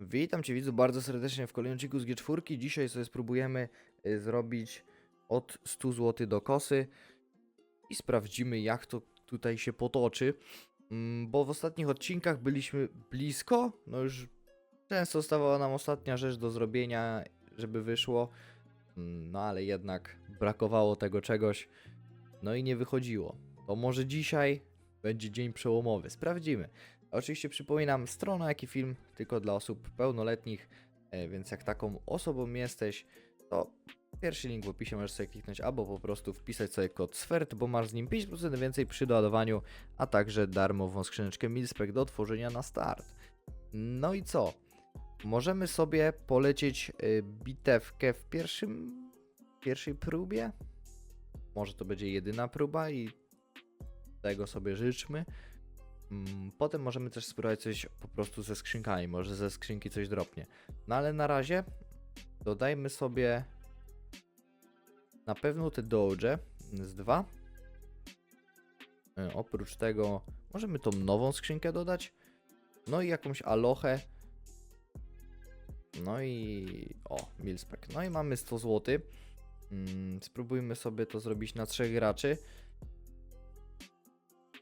Witam Cię widzu bardzo serdecznie w kolejnym odcinku z G4. Dzisiaj sobie spróbujemy y, zrobić od 100 zł do kosy i sprawdzimy jak to tutaj się potoczy. Mm, Bo w ostatnich odcinkach byliśmy blisko, no już często stawała nam ostatnia rzecz do zrobienia, żeby wyszło. Mm, No ale jednak brakowało tego czegoś, no i nie wychodziło. To może dzisiaj będzie dzień przełomowy. Sprawdzimy. Oczywiście przypominam, strona jak i film tylko dla osób pełnoletnich, e, więc jak taką osobą jesteś, to pierwszy link w opisie możesz sobie kliknąć albo po prostu wpisać sobie kod SWERT, bo masz z nim 5% więcej przy doładowaniu, a także darmową skrzyneczkę Milspec do otworzenia na start. No i co? Możemy sobie polecieć y, bitewkę w pierwszym, pierwszej próbie? Może to będzie jedyna próba i tego sobie życzmy. Mm, Potem możemy też spróbować coś po prostu ze skrzynkami, może ze skrzynki coś dropnie. No ale na razie dodajmy sobie na pewno te doge z dwa. E, Oprócz tego możemy tą nową skrzynkę dodać. No i jakąś alochę. No i o, milspec. No i mamy 100 zł. Mm, Spróbujmy sobie to zrobić na trzech graczy.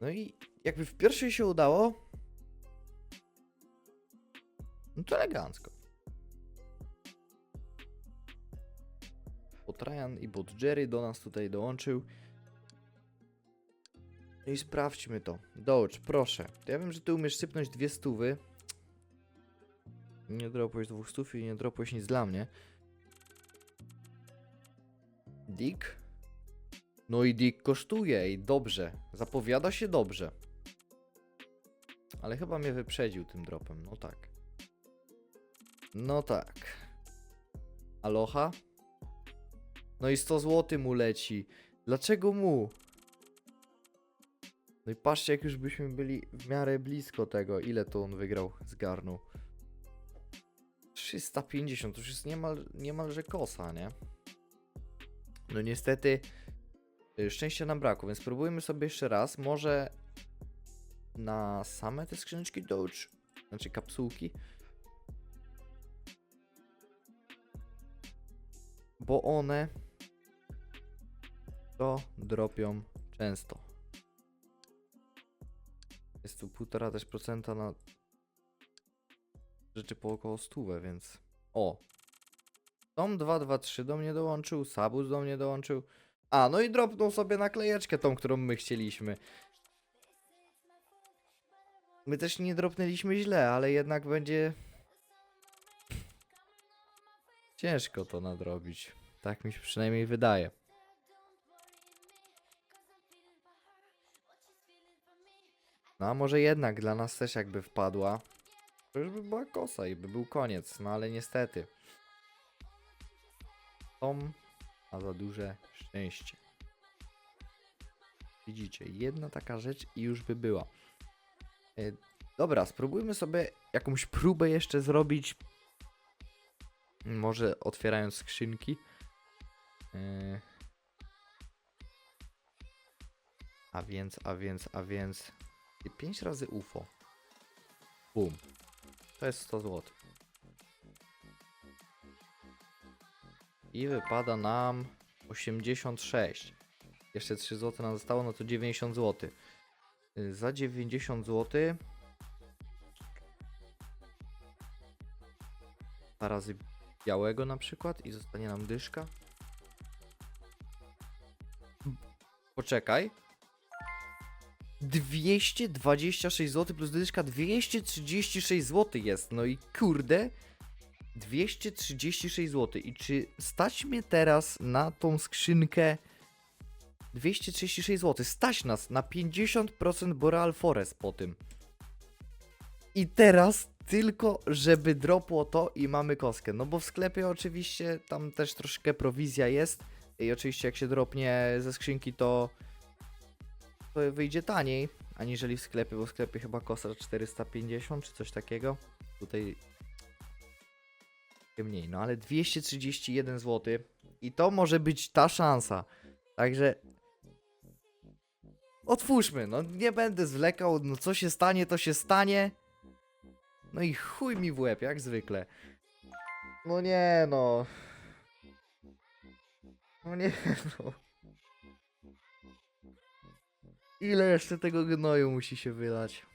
No i jakby w pierwszej się udało, no to elegancko. Bot Ryan i bot Jerry do nas tutaj dołączył. No i sprawdźmy to. Dołącz, proszę. Ja wiem, że ty umiesz sypnąć dwie stówy. Nie dropłeś dwóch stów i nie dropłeś nic dla mnie. Dick? No i Dick kosztuje i dobrze. Zapowiada się dobrze. Ale chyba mnie wyprzedził tym dropem. No tak. No tak. Aloha? No i 100 zł mu leci. Dlaczego mu? No i patrzcie, jak już byśmy byli w miarę blisko tego. Ile to on wygrał? Zgarnął. 350, to już jest niemal, niemalże kosa, nie? No niestety y, szczęścia nam brakło, więc spróbujmy sobie jeszcze raz. Może na same te skrzyneczki Doge, znaczy kapsułki. Bo one to dropią często. Jest tu 1,5 też procenta na rzeczy po około 100, więc o. Tom 223 do mnie dołączył, Sabus do mnie dołączył. A, no i dropnął sobie naklejeczkę tą, którą my chcieliśmy. My też nie dropnęliśmy źle, ale jednak będzie ciężko to nadrobić. Tak mi się przynajmniej wydaje. No a może jednak dla nas też jakby wpadła. To już by była kosa i by był koniec, no ale niestety. Tom ma za duże szczęście. Widzicie, jedna taka rzecz i już by była. E, dobra, spróbujmy sobie jakąś próbę jeszcze zrobić. Może otwierając skrzynki. E, a więc, a więc, a więc. 5 razy UFO. Bum. To jest 100 zł. I wypada nam 86. Jeszcze 3 zł nam zostało, no to 90 zł. Za 90 zł. Dwa razy białego na przykład i zostanie nam dyszka. Poczekaj. 226 zł plus dyszka 236 zł jest. No i kurde. 236 zł. I czy stać mnie teraz na tą skrzynkę 236 zł? Stać nas na 50% Boreal Forest po tym. I teraz tylko, żeby dropło to i mamy koskę. No bo w sklepie oczywiście tam też troszkę prowizja jest. I oczywiście jak się dropnie ze skrzynki to, to wyjdzie taniej aniżeli w sklepie, bo w sklepie chyba kosa 450 czy coś takiego. Tutaj mniej, no ale 231 zł i to może być ta szansa. Także otwórzmy, no nie będę zwlekał, no co się stanie, to się stanie. No i chuj mi w łeb, jak zwykle. No nie no. No nie no. Ile jeszcze tego gnoju musi się wylać?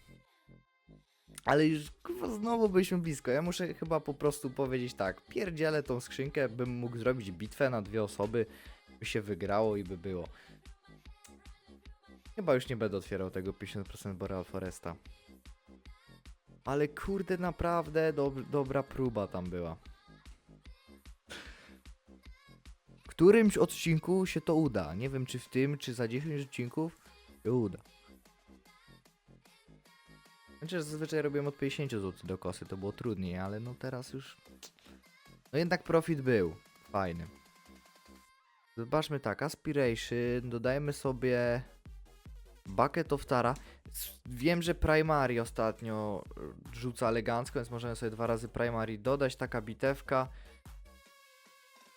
Ale już kurwa znowu byliśmy blisko. Ja muszę chyba po prostu powiedzieć tak. Pierdzielę tą skrzynkę, bym mógł zrobić bitwę na dwie osoby, by się wygrało i by było. Chyba już nie będę otwierał tego 50% Boreal Foresta. Ale kurde, naprawdę dob dobra próba tam była. W którymś odcinku się to uda. Nie wiem, czy w tym, czy za 10 odcinków się uda. Znaczy, zazwyczaj robiłem od 50 zł do kosy, to było trudniej, ale no teraz już... No jednak profit był. Fajny. Zobaczmy tak, Aspiration, dodajemy sobie Bucket of Tara. Wiem, że Primary ostatnio y, rzuca elegancko, więc możemy sobie dwa razy Primary dodać, taka bitewka.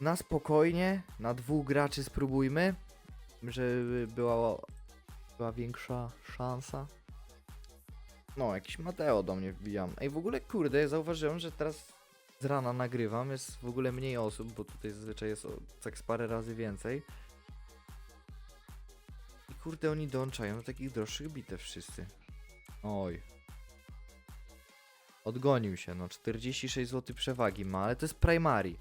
Na spokojnie, na dwóch graczy spróbujmy, żeby była, była większa szansa. No, jakiś Mateo do mnie wbijam. Ej, w ogóle kurde, zauważyłem, że teraz z rana nagrywam, jest w ogóle mniej osób, bo tutaj zazwyczaj jest tak z parę razy więcej. Kurde, oni dołączają do takich droższych bitew wszyscy. Oj. Odgonił się, no 46 zł przewagi ma, ale to jest primary.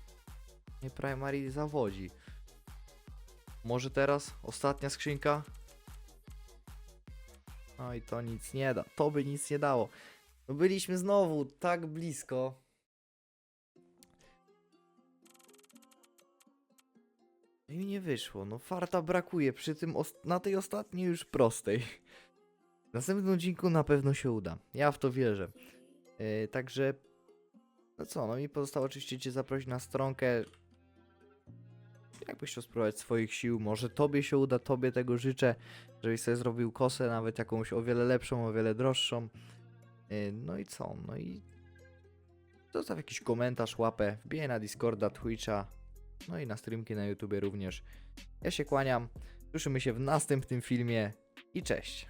Nie primary zawodzi. Może teraz ostatnia skrzynka? No i to nic nie da. To by nic nie dało. No byliśmy znowu tak blisko. I nie wyszło. No farta brakuje przy tym na tej ostatniej już prostej. W następnym odcinku na pewno się uda. Ja w to wierzę. Yy, także no co, no mi pozostało oczywiście cię zaprosić na stronkę. Jakbyś chciał spróbować swoich sił, może tobie się uda, tobie tego życzę, żebyś sobie zrobił kosę, nawet jakąś o wiele lepszą, o wiele droższą. Yy, No i co? No i zostaw jakiś komentarz, łapę, wbijaj na Discorda, Twitcha, no i na streamki na YouTubie również. Ja się kłaniam, słyszymy się w następnym filmie i cześć.